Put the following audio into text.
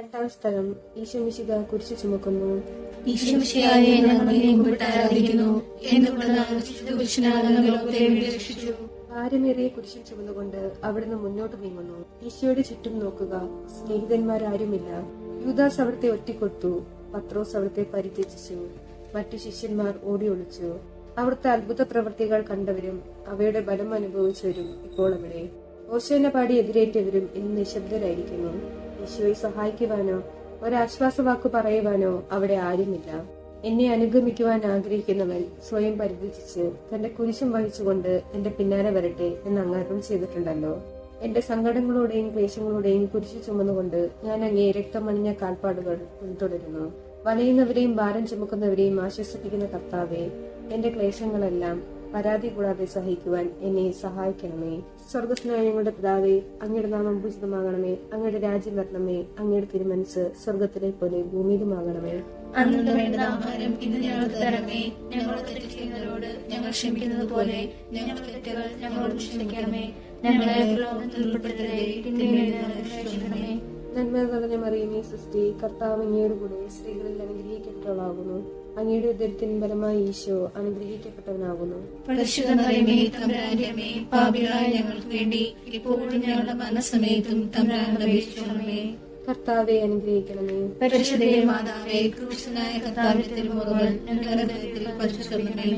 രണ്ടാം സ്ഥലം ഈശമിശിക കുരിശു ചുമക്കുന്നു. ഭാരമേറിയ കുരിശിൽ ചുമന്നുകൊണ്ട് അവിടുന്ന് മുന്നോട്ട് നീങ്ങുന്നു. ഈശോയുടെ ചുറ്റും നോക്കുക. സ്നേഹിതന്മാരാരുമില്ല യൂദാസ് അവിടുത്തെ ഒറ്റിക്കൊടുത്തു പത്രോസ് അവിടുത്തെ പരിത്യജിച്ചു. മറ്റു ശിഷ്യന്മാർ ഓടി ഒളിച്ചു. അവിടുത്തെ അത്ഭുത പ്രവൃത്തികൾ കണ്ടവരും അവയുടെ ബലം അനുഭവിച്ചവരും ഇപ്പോൾ അവിടെ. ഓശോന പാടി എതിരേറ്റവരും ഇന്ന് നിശബ്ദരായിരിക്കുന്നു. ഈശോയെ സഹായിക്കുവാനോ ഒരാശ്വാസവാക്ക് പറയുവാനോ അവിടെ ആരുമില്ല. എന്നെ അനുഗമിക്കുവാൻ ആഗ്രഹിക്കുന്നവൻ സ്വയം പരിധിച്ച് തന്റെ കുരിശും വഹിച്ചുകൊണ്ട് എന്റെ പിന്നാലെ വരട്ടെ എന്ന് അങ്ങാരം ചെയ്തിട്ടുണ്ടല്ലോ. എന്റെ സങ്കടങ്ങളുടെയും ക്ലേശങ്ങളുടെയും കുരിശു ചുമന്നുകൊണ്ട് ഞാൻ അങ്ങേ രക്തമണിഞ്ഞ കാൽപ്പാടുകൾ പിന്തുടരുന്നു വലയുന്നവരെയും ഭാരം ചുമക്കുന്നവരെയും ആശ്വസിപ്പിക്കുന്ന കർത്താവെ എന്റെ ക്ലേശങ്ങളെല്ലാം പരാതി കൂടാതെ സഹിക്കുവാൻ എന്നെ സഹായിക്കണമേ. സ്വർഗസ്നായ ഞങ്ങളുടെ പിതാവേ അങ്ങയുടെ നാമം പൂജിതമാകണമേ. അങ്ങയുടെ രാജ്യം വരണമേ. അങ്ങയുടെ തിരുമനസ് സ്വർഗത്തിലെ പോലെ ഭൂമിയിലുമാകണമേ. അന്നു വേണ്ട ആഹാരം ഇന്ന് ഞങ്ങൾക്ക് തരണമേ. ഞങ്ങളോട് തെറ്റ് ചെയ്യുന്നവരോട് ഞങ്ങൾ ക്ഷമിക്കുന്നത് പോലെ ഞങ്ങളുടെ തെറ്റുകൾ ഞങ്ങളോട് ക്ഷമിക്കണമേ. ഞങ്ങളെ നന്മ നിറഞ്ഞ മറിയമേ സൃഷ്ടി കർത്താവ് അങ്ങയുടെ കൂടെ സ്ത്രീകളിൽ അനുഗ്രഹിക്കപ്പെട്ടവളാകുന്നു. അങ്ങയുടെ ഉദരത്തിൻ ഫലമായി ഈശോ അനുഗ്രഹിക്കപ്പെട്ടവനാകുന്നു. പാപികളായ ഞങ്ങൾക്ക് വേണ്ടി ഇപ്പോഴും ഞങ്ങളുടെ കർത്താവെ അനുഗ്രഹിക്കണമേ. പരിശുദ്ധ മാതാവേ കൃഷ്ണനായ കർത്താവിന്റെ തിരുമുഖങ്ങൾ ഞങ്ങളുടെ പരിശുദ്ധമേ.